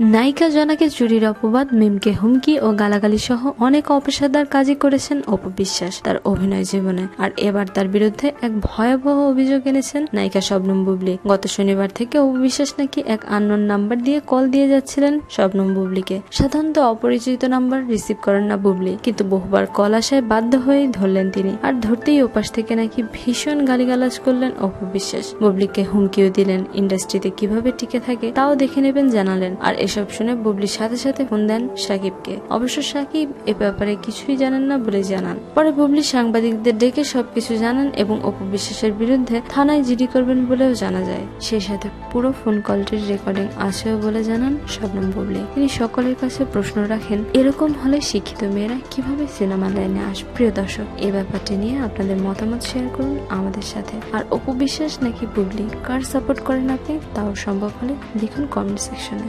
নায়িকা জনাকে চুরির অপবাদ, মিমকে হুমকি ও গালাগালি সহ অনেক অপেশাদার কাজই করেছেন অপু বিশ্বাস তার অভিনয় জীবনে। আর এবার তার বিরুদ্ধে এক ভয়াবহ অভিযোগ এনেছেন নায়িকা শবনম বুবলি। গত শনিবার থেকে অপু বিশ্বাস নাকি এক আননোন নাম্বার দিয়ে কল দিয়ে যাচ্ছিলেন শবনম বুবলিকে। সাধারণত অপরিচিত নাম্বার রিসিভ করেন না বুবলি, কিন্তু বহুবার কল আসায় বাধ্য হয়েই ধরলেন তিনি। আর ধরতেই ওপাশ থেকে নাকি ভীষণ গালিগালাজ করলেন অপু বিশ্বাস। বুবলিকে হুমকিও দিলেন। ইন্ডাস্ট্রিতে কীভাবে টিকে থাকে তাও দেখে নেবেন, জানালেন। আর এসব শুনে বুবলির সাথে সাথে ফোন দেন সাকিবকে। অবশ্য সাকিব এ ব্যাপারে কিছুই জানেন না বলে জানান। পরে বুবলি সাংবাদিকদের ডেকে সবকিছু জানান এবং অপু বিশ্বাসের বিরুদ্ধে থানায় জিডি করবেন বলেও জানা যায়। সেই সাথে পুরো ফোন কলটির রেকর্ডিং আছেও বলে জানান শবনম বুবলি। তিনি সকলের কাছে প্রশ্ন রাখেন, এরকম হলে শিক্ষিত মেয়েরা কীভাবে সিনেমা লাইনে আস প্রিয় দর্শক, এ ব্যাপারটি নিয়ে আপনাদের মতামত শেয়ার করুন আমাদের সাথে। আর অপু বিশ্বাস নাকি বুবলি কার সাপোর্ট করেন আপনি, তাও সম্ভব হলে লিখুন কমেন্ট সেকশনে।